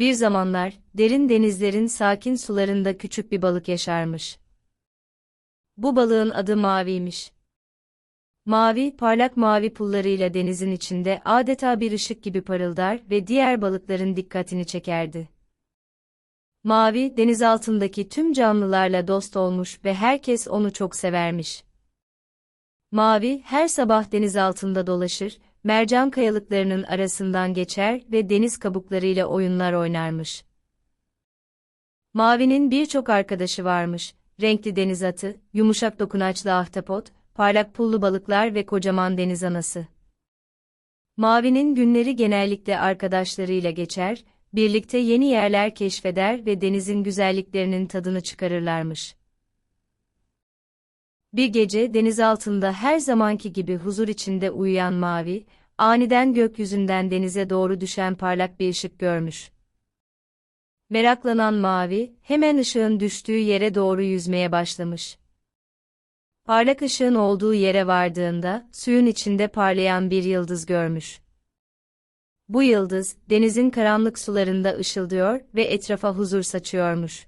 Bir zamanlar, derin denizlerin sakin sularında küçük bir balık yaşarmış. Bu balığın adı Mavi'ymiş. Mavi, parlak mavi pullarıyla denizin içinde adeta bir ışık gibi parıldar ve diğer balıkların dikkatini çekerdi. Mavi, deniz altındaki tüm canlılarla dost olmuş ve herkes onu çok severmiş. Mavi, her sabah deniz altında dolaşır, mercan kayalıklarının arasından geçer ve deniz kabuklarıyla oyunlar oynarmış. Mavi'nin birçok arkadaşı varmış, renkli deniz atı, yumuşak dokunaçlı ahtapot, parlak pullu balıklar ve kocaman deniz anası. Mavi'nin günleri genellikle arkadaşlarıyla geçer, birlikte yeni yerler keşfeder ve denizin güzelliklerinin tadını çıkarırlarmış. Bir gece deniz altında her zamanki gibi huzur içinde uyuyan Mavi, aniden gökyüzünden denize doğru düşen parlak bir ışık görmüş. Meraklanan Mavi, hemen ışığın düştüğü yere doğru yüzmeye başlamış. Parlak ışığın olduğu yere vardığında, suyun içinde parlayan bir yıldız görmüş. Bu yıldız, denizin karanlık sularında ışıldıyor ve etrafa huzur saçıyormuş.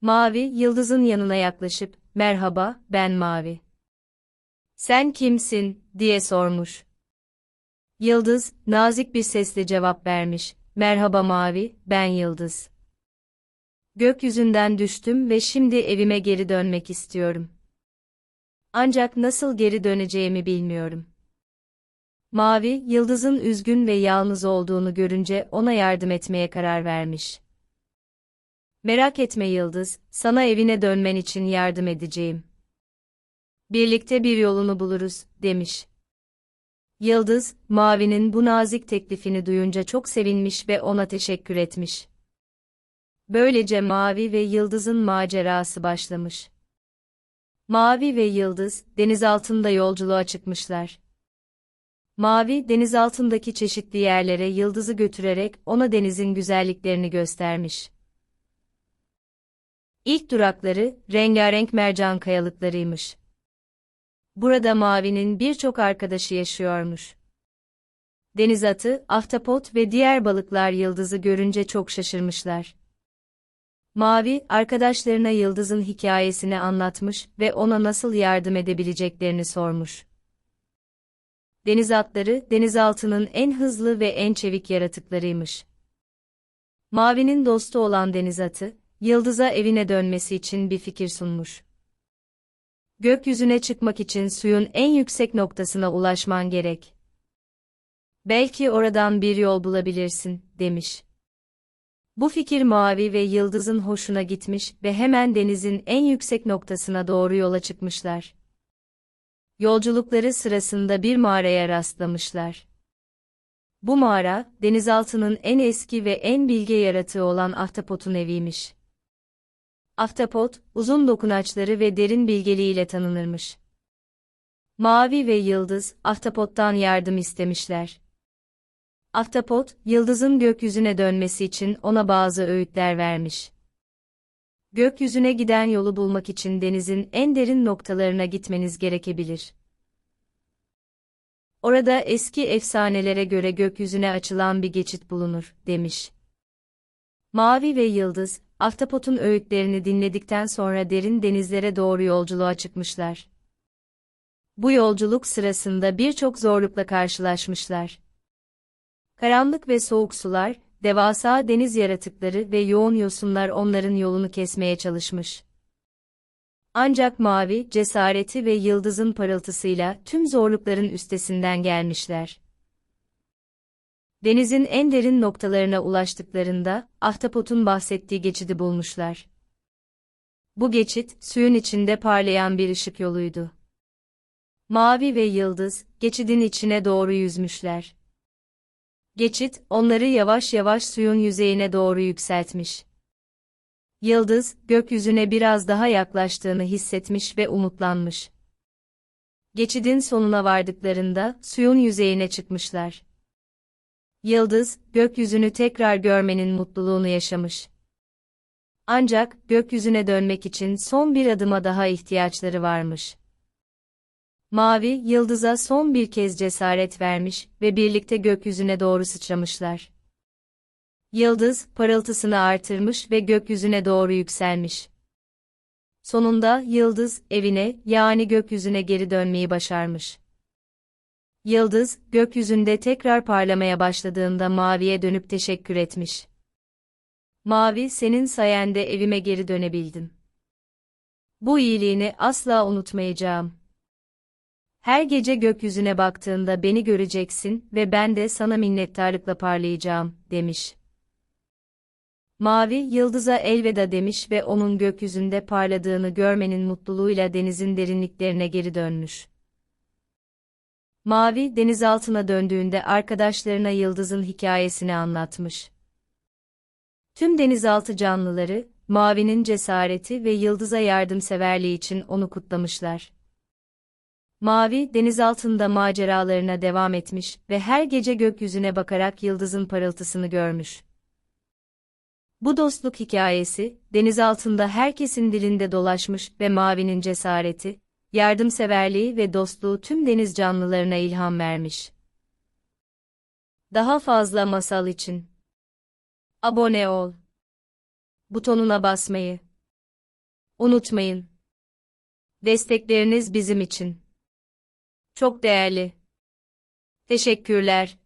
Mavi, yıldızın yanına yaklaşıp, merhaba, ben Mavi. Sen kimsin, diye sormuş. Yıldız, nazik bir sesle cevap vermiş, merhaba Mavi, ben Yıldız. Gökyüzünden düştüm ve şimdi evime geri dönmek istiyorum. Ancak nasıl geri döneceğimi bilmiyorum. Mavi, Yıldız'ın üzgün ve yalnız olduğunu görünce ona yardım etmeye karar vermiş. Merak etme Yıldız, sana evine dönmen için yardım edeceğim. Birlikte bir yolunu buluruz, demiş. Yıldız, Mavi'nin bu nazik teklifini duyunca çok sevinmiş ve ona teşekkür etmiş. Böylece Mavi ve Yıldız'ın macerası başlamış. Mavi ve Yıldız, deniz altında yolculuğa çıkmışlar. Mavi, deniz altındaki çeşitli yerlere Yıldız'ı götürerek ona denizin güzelliklerini göstermiş. İlk durakları, rengarenk mercan kayalıklarıymış. Burada Mavi'nin birçok arkadaşı yaşıyormuş. Deniz atı, ahtapot ve diğer balıklar Yıldız'ı görünce çok şaşırmışlar. Mavi, arkadaşlarına Yıldız'ın hikayesini anlatmış ve ona nasıl yardım edebileceklerini sormuş. Deniz atları, denizaltının en hızlı ve en çevik yaratıklarıymış. Mavi'nin dostu olan deniz atı, Yıldız'a evine dönmesi için bir fikir sunmuş. Gökyüzüne çıkmak için suyun en yüksek noktasına ulaşman gerek. Belki oradan bir yol bulabilirsin, demiş. Bu fikir Mavi ve Yıldız'ın hoşuna gitmiş ve hemen denizin en yüksek noktasına doğru yola çıkmışlar. Yolculukları sırasında bir mağaraya rastlamışlar. Bu mağara, denizaltının en eski ve en bilge yaratığı olan Ahtapot'un eviymiş. Ahtapot, uzun dokunaçları ve derin bilgeliğiyle tanınırmış. Mavi ve Yıldız, Ahtapot'tan yardım istemişler. Ahtapot, Yıldız'ın gökyüzüne dönmesi için ona bazı öğütler vermiş. Gökyüzüne giden yolu bulmak için denizin en derin noktalarına gitmeniz gerekebilir. Orada eski efsanelere göre gökyüzüne açılan bir geçit bulunur, demiş. Mavi ve Yıldız, Ahtapot'un öğütlerini dinledikten sonra derin denizlere doğru yolculuğa çıkmışlar. Bu yolculuk sırasında birçok zorlukla karşılaşmışlar. Karanlık ve soğuk sular, devasa deniz yaratıkları ve yoğun yosunlar onların yolunu kesmeye çalışmış. Ancak mavi, cesareti ve yıldızın parıltısıyla tüm zorlukların üstesinden gelmişler. Denizin en derin noktalarına ulaştıklarında, Ahtapot'un bahsettiği geçidi bulmuşlar. Bu geçit, suyun içinde parlayan bir ışık yoluydu. Mavi ve Yıldız, geçidin içine doğru yüzmüşler. Geçit, onları yavaş yavaş suyun yüzeyine doğru yükseltmiş. Yıldız, gökyüzüne biraz daha yaklaştığını hissetmiş ve umutlanmış. Geçidin sonuna vardıklarında, suyun yüzeyine çıkmışlar. Yıldız, gökyüzünü tekrar görmenin mutluluğunu yaşamış. Ancak, gökyüzüne dönmek için son bir adıma daha ihtiyaçları varmış. Mavi, yıldıza son bir kez cesaret vermiş ve birlikte gökyüzüne doğru sıçramışlar. Yıldız, parıltısını artırmış ve gökyüzüne doğru yükselmiş. Sonunda, Yıldız, evine, yani gökyüzüne geri dönmeyi başarmış. Yıldız, gökyüzünde tekrar parlamaya başladığında Mavi'ye dönüp teşekkür etmiş. Mavi, senin sayende evime geri dönebildim. Bu iyiliğini asla unutmayacağım. Her gece gökyüzüne baktığında beni göreceksin ve ben de sana minnettarlıkla parlayacağım, demiş. Mavi, yıldıza elveda demiş ve onun gökyüzünde parladığını görmenin mutluluğuyla denizin derinliklerine geri dönmüş. Mavi, denizaltına döndüğünde arkadaşlarına yıldızın hikayesini anlatmış. Tüm denizaltı canlıları, Mavi'nin cesareti ve yıldıza yardımseverliği için onu kutlamışlar. Mavi, denizaltında maceralarına devam etmiş ve her gece gökyüzüne bakarak yıldızın parıltısını görmüş. Bu dostluk hikayesi, deniz altında herkesin dilinde dolaşmış ve Mavi'nin cesareti, yardımseverliği ve dostluğu tüm deniz canlılarına ilham vermiş. Daha fazla masal için abone ol butonuna basmayı unutmayın. Destekleriniz bizim için çok değerli. Teşekkürler.